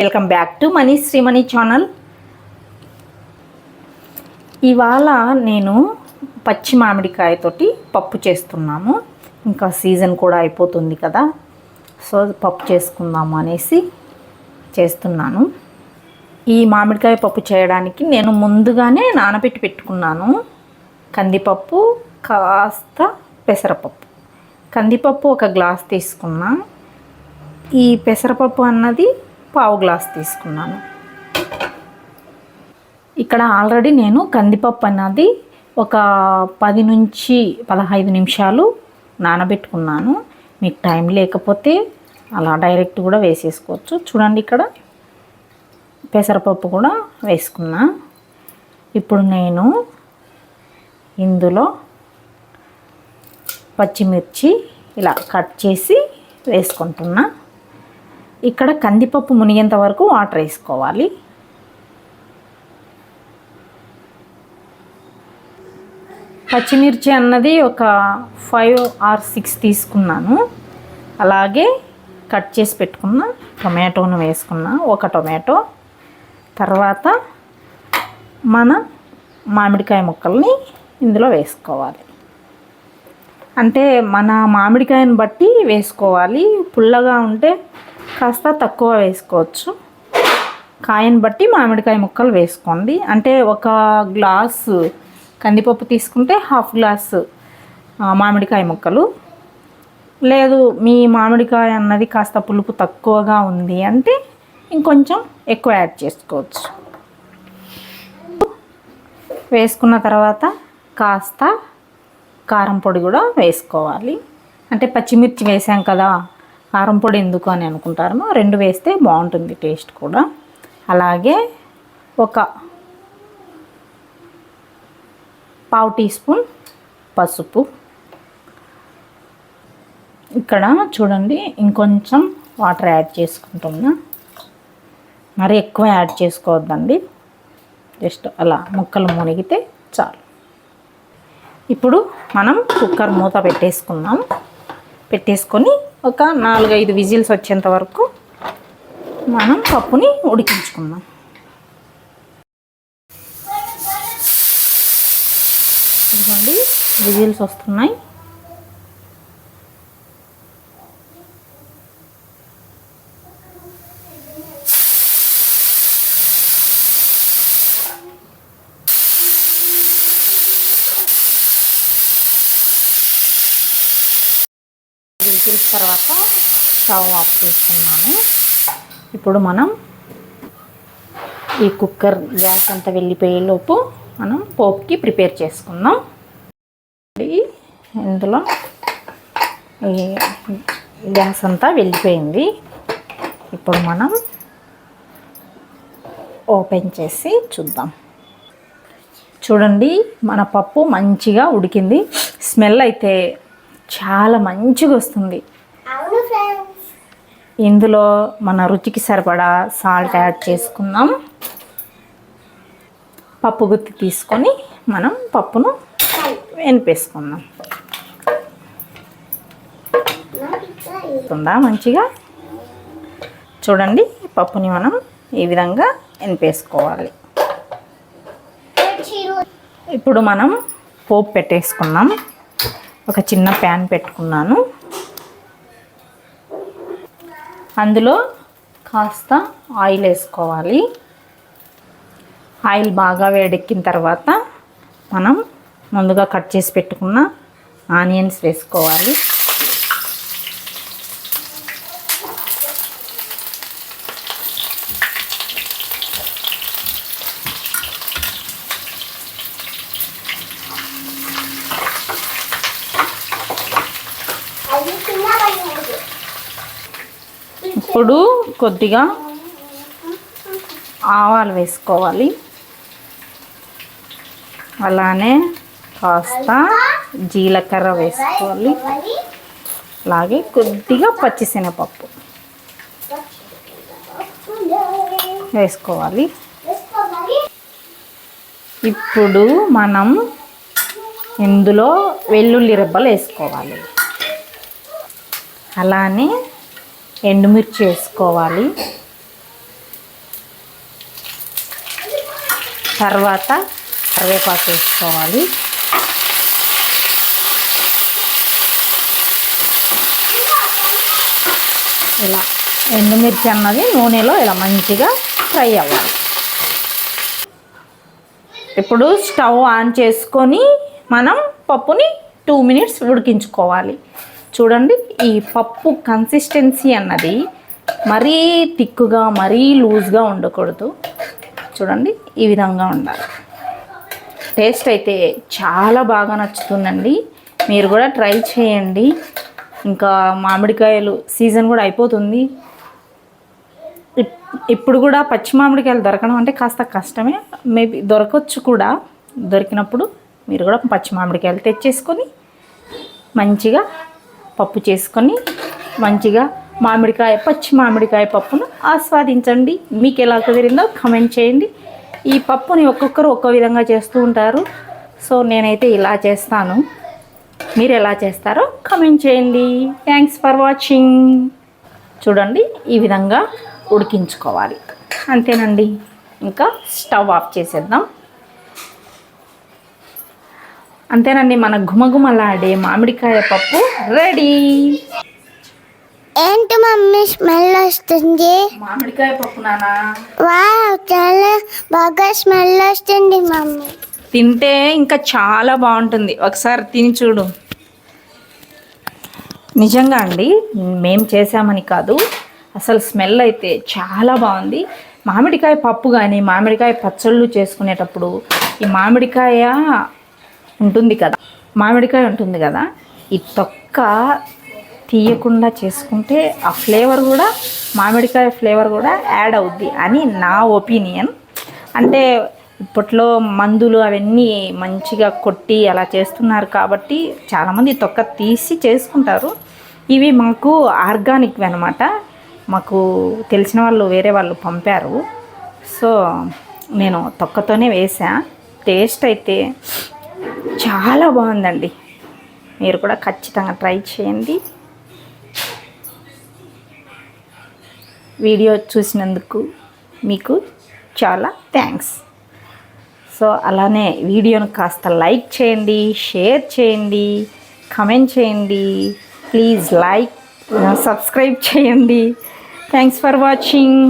Welcome back to Mani Srimani channel ఇవాళ నేను పచ్చి మామిడికాయతోటి పప్పు చేస్తున్నాము. ఇంకా సీజన్ కూడా అయిపోతుంది కదా. సో పప్పు చేసుకుందాము అనేసి చేస్తున్నాను. ఈ మామిడికాయ పప్పు చేయడానికి నేను ముందుగానే నానబెట్టి పెట్టుకున్నాను. కందిపప్పు కాస్త పెసరపప్పు. కందిపప్పు ఒక గ్లాస్ తీసుకున్నా. ఈ పెసరపప్పు అన్నది పావు గ్లాస్ తీసుకున్నాను. ఇక్కడ ఆల్రెడీ నేను కందిపప్పు అన్నది ఒక పది నుంచి పదహైదు నిమిషాలు నానబెట్టుకున్నాను. మీకు టైం లేకపోతే అలా డైరెక్ట్ కూడా వేసేసుకోవచ్చు. చూడండి ఇక్కడ పెసరపప్పు కూడా వేసుకున్నా. ఇప్పుడు నేను ఇందులో పచ్చిమిర్చి ఇలా కట్ చేసి వేసుకుంటున్నా. ఇక్కడ కందిపప్పు మునిగేంత వరకు వాటర్ వేసుకోవాలి. పచ్చిమిర్చి అన్నది ఒక ఫైవ్ ఆర్ సిక్స్ తీసుకున్నాను. అలాగే కట్ చేసి పెట్టుకున్న టొమాటోను వేసుకున్న ఒక టొమాటో. తర్వాత మన మామిడికాయ ముక్కల్ని ఇందులో వేసుకోవాలి. అంటే మన మామిడికాయని బట్టి వేసుకోవాలి. పుల్లగా ఉంటే కాస్త తక్కువ వేసుకోవచ్చు. కాయని బట్టి మామిడికాయ ముక్కలు వేసుకోండి. అంటే ఒక గ్లాసు కందిపప్పు తీసుకుంటే హాఫ్ గ్లాస్ మామిడికాయ ముక్కలు. లేదు మీ మామిడికాయ అన్నది కాస్త పులుపు తక్కువగా ఉంది అంటే ఇంకొంచెం ఎక్కువ యాడ్ చేసుకోవచ్చు. వేసుకున్న తర్వాత కాస్త కారం పొడి కూడా వేసుకోవాలి. అంటే పచ్చిమిర్చి వేసాం కదా కారం పొడి ఎందుకు అని అనుకుంటారో రెండు వేస్తే బాగుంటుంది టేస్ట్ కూడా. అలాగే ఒక పావు టీ స్పూన్ పసుపు. ఇక్కడ చూడండి ఇంకొంచెం వాటర్ యాడ్ చేసుకుంటున్నా. మరి ఎక్కువ యాడ్ చేసుకోవద్దండి. జస్ట్ అలా ముక్కలు మునిగితే చాలు. ఇప్పుడు మనం కుక్కర్ మూత పెట్టేసుకున్నాం పెట్టేసుకొని ఒక నాలుగైదు విజిల్స్ వచ్చేంత వరకు మనం పప్పుని ఉడికించుకుందాం. ఇదిగోండి విజిల్స్ వస్తున్నాయి. విజిల్స్ తర్వాత స్టవ్ ఆఫ్ చేసుకున్నాను ఇప్పుడు మనం ఈ కుక్కర్ గ్యాస్ అంతా వెళ్ళిపోయేలోపు మనం పోపుకి ప్రిపేర్ చేసుకుందాం. ఇందులో ఈ గ్యాస్ అంతా వెళ్ళిపోయింది. ఇప్పుడు మనం ఓపెన్ చేసి చూద్దాం. చూడండి మన పప్పు మంచిగా ఉడికింది. స్మెల్ అయితే చాలా మంచిగా వస్తుంది. ఇందులో మన రుచికి సరిపడా సాల్ట్ యాడ్ చేసుకుందాం. పప్పు గుత్తి తీసుకొని మనం పప్పును వెనిపేసుకుందాం. ఉందా మంచిగా? చూడండి పప్పుని మనం ఈ విధంగా ఎనిపేసుకోవాలి ఇప్పుడు మనం పోపు పెట్టేసుకుందాం. ఒక చిన్న ప్యాన్ పెట్టుకున్నాను. అందులో కాస్త ఆయిల్ వేసుకోవాలి. ఆయిల్ బాగా వేడెక్కిన తర్వాత మనం ముందుగా కట్ చేసి పెట్టుకున్న ఆనియన్స్ వేసుకోవాలి. ఇప్పుడు కొద్దిగా ఆవాలు వేసుకోవాలి. అలానే కాస్త జీలకర్ర వేసుకోవాలి. అలాగే కొద్దిగా పచ్చిశనగపప్పు వేసుకోవాలి. ఇప్పుడు మనం ఇందులో వెల్లుల్లి రెబ్బలు వేసుకోవాలి. అలానే ఎండుమిర్చి వేసుకోవాలి. తర్వాత కరివేపాకు వేసుకోవాలి. ఇలా ఎండుమిర్చి అన్నది నూనెలో ఇలా మంచిగా ఫ్రై అవ్వాలి. ఇప్పుడు స్టవ్ ఆన్ చేసుకొని మనం పప్పుని టూ మినిట్స్ ఉడికించుకోవాలి. చూడండి ఈ పప్పు కన్సిస్టెన్సీ అన్నది మరీ థిక్గా మరీ లూజ్గా ఉండకూడదు. చూడండి ఈ విధంగా ఉండాలి. టేస్ట్ అయితే చాలా బాగా నచ్చుతుందండి. మీరు కూడా ట్రై చేయండి. ఇంకా మామిడికాయలు సీజన్ కూడా అయిపోతుంది. ఇప్- ఇప్పుడు కూడా పచ్చి మామిడికాయలు దొరకడం అంటే కాస్త కష్టమే. మేబీ దొరకవచ్చు కూడా. దొరికినప్పుడు మీరు కూడా పచ్చి మామిడికాయలు తెచ్చేసుకొని మంచిగా పప్పు చేసుకొని మంచిగా మామిడికాయ పచ్చి మామిడికాయ పప్పును ఆస్వాదించండి. మీకు ఎలా కుదిరిందో కమెంట్ చేయండి. ఈ పప్పుని ఒక్కొక్కరు ఒక్కో విధంగా చేస్తూ ఉంటారు. సో నేనైతే ఇలా చేస్తాను. మీరు ఎలా చేస్తారో కమెంట్ చేయండి. థ్యాంక్స్ ఫర్ వాచింగ్ చూడండి ఈ విధంగా ఉడికించుకోవాలి. అంతేనండి. ఇంకా స్టవ్ ఆఫ్ చేసేద్దాం. అంతేనండి మన గుమగుమలాడే మామిడికాయ పప్పు రెడీ. ఏంటి మమ్మీ స్మెల్ వస్తుంది? మామిడికాయ పప్పు నానా వావ్ చాలా బాగా స్మెల్ వస్తుంది మమ్మీ. తింటే ఇంకా చాలా బాగుంటుంది. ఒకసారి తిని చూడు. నిజంగా అండి మేము చేసామని కాదు అసలు స్మెల్ అయితే చాలా బాగుంది. మామిడికాయ పప్పు కానీ మామిడికాయ పచ్చళ్ళు చేసుకునేటప్పుడు ఈ మామిడికాయ ఉంటుంది కదా. మామిడికాయ ఉంటుంది కదా. ఈ తొక్క తీయకుండా చేసుకుంటే ఆ ఫ్లేవర్ కూడా మామిడికాయ ఫ్లేవర్ కూడా యాడ్ అవుద్ది అని నా ఒపీనియన్. అంటే ఇప్పట్లో మందులు అవన్నీ మంచిగా కొట్టి అలా చేస్తున్నారు కాబట్టి చాలామంది తొక్క తీసి చేసుకుంటారు. ఇవి మాకు ఆర్గానిక్ అనమాట మాకు తెలిసిన వాళ్ళు వేరే వాళ్ళు పంపారు. సో నేను తొక్కతోనే వేసా టేస్ట్ అయితే చాలా బాగుందండి. మీరు కూడా ఖచ్చితంగా ట్రై చేయండి. వీడియో చూసినందుకు మీకు చాలా థ్యాంక్స్. సో అలానే వీడియోను కాస్త లైక్ చేయండి షేర్ చేయండి కమెంట్ చేయండి. ప్లీజ్ లైక్ సబ్స్క్రైబ్ చేయండి. Thanks for watching.